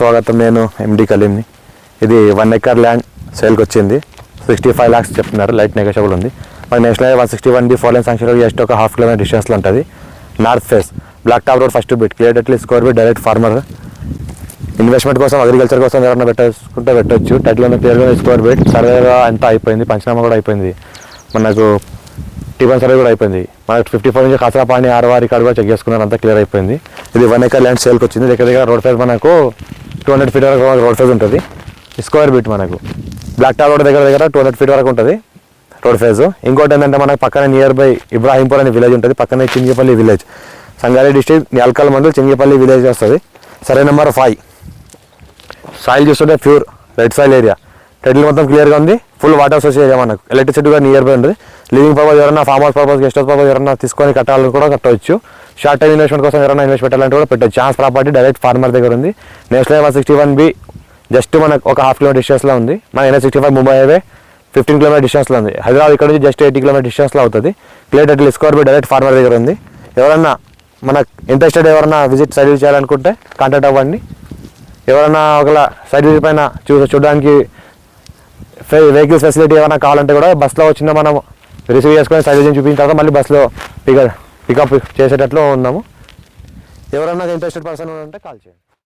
స్వాగతం నేను ఎండి కలీంని. ఇది వన్ ఎకర్ ల్యాండ్ సేల్కి వచ్చింది. సిక్స్టీ ఫైవ్ ల్యాక్స్ చెప్తున్నారు. లైట్ నెగోషియబుల్ ఉంది. మన national one sixty one D four line సంక్షేమ జస్ట్ ఒక హాఫ్ కిలోమీటర్ డిస్టెన్స్లో ఉంటుంది. North face black top road first bit clear score bit direct farmer investment కోసం అగ్రికల్చర్ కోసం ఎవరైనా పెట్టేసుకుంటే పెట్టొచ్చు. టైటిల్ క్లియర్గా స్కోర్ బిట్ సర్వేగా అంతా అయిపోయింది. పంచనామా కూడా అయిపోయింది. మనకు టీవన్ సర్వే కూడా అయిపోయింది. మనకు ఫిఫ్టీ ఫోర్ నుంచి కసరాపాణి ఆరవారి కార్డు కూడా చెక్ చేసుకున్నారు. అంతా క్లియర్ అయిపోయింది. ఇది వన్ ఎకర్ ల్యాండ్ సేల్కి వచ్చింది. దగ్గర దగ్గర రోడ్ ఫేజ్ మనకు టూ హండ్రెడ్ ఫీట్ వరకు రోడ్ ఫేజ్ ఉంటుంది. స్క్వేర్ బీట్ మనకు. బ్లాక్ టాప్ రోడ్ దగ్గర దగ్గర టూ హండ్రెడ్ ఫీట్ వరకు ఉంటుంది రోడ్ ఫేజ్ ఇంకోటి ఏంటంటే మనకు పక్కన నియర్ బై ఇబ్రాహీంపూర్ అనే విలేజ్ ఉంటుంది. పక్కనే Chingipalli village Sangareddy district Nelkal mandal Chingipalli village వస్తుంది. సరే నెంబర్ ఫైవ్ సాయిల్ చూస్తుంటే ప్యూర్ రెడ్ సాయిల్ ఏరియా టెడ్లు మొత్తం క్లియర్గా ఉంది. ఫుల్ వాటర్ సోర్స్ ఏరియా మనకు. ఎలక్ట్రిసిటీ కూడా నియర్ బై ఉంటుంది లివింగ్ పర్పస్ ఎవరైనా farm house purpose guest house purpose ఎవరైనా తీసుకొని కట్టాలని కూడా కట్టవచ్చు. షార్ట్ టైం ఇన్వెస్ట్మెంట్ కోసం ఎవరైనా ఇన్వెస్ట్ పెట్టాలంటే కూడా పెట్టచ్చు. ఛాన్స్ ప్రాపర్టీ డైరెక్ట్ ఫార్మర్ దగ్గర ఉంది. National one sixty one B just మనకు ఒక హాఫ్ కిలోమీటర్ డిస్టెన్స్లో ఉంది. మన N S sixty five Mumbai highway fifteen kilometre డిస్టెన్స్లో ఉంది. హైదరాబాద్ ఇక్కడ నుంచి జస్ట్ ఎయిటీ కిలోమీటర్ డిస్టెన్స్లో అవుతుంది. Clear score B direct farmer దగ్గర ఉంది. ఎవరన్నా మనకు ఇంట్రెస్టెడ్ ఎవరైనా విజిట్ సర్వీస్ చేయాలనుకుంటే కాంటాక్ట్ అవ్వండి. ఎవరైనా ఒకవేళ సర్వీస్ పైన చూ చూడడానికి వెహికల్స్ ఫెసిలిటీ ఏమైనా కావాలంటే కూడా బస్సులో వచ్చిన మనం రిసీవ్ చేసుకొని సర్వీసింగ్ చూపించిన తర్వాత మళ్ళీ బస్సులో పికప్ పికప్ చేసేటట్లు ఉన్నాము. ఎవరన్నా ఇంట్రెస్టెడ్ పర్సన్ ఉంటే కాల్ చేయండి.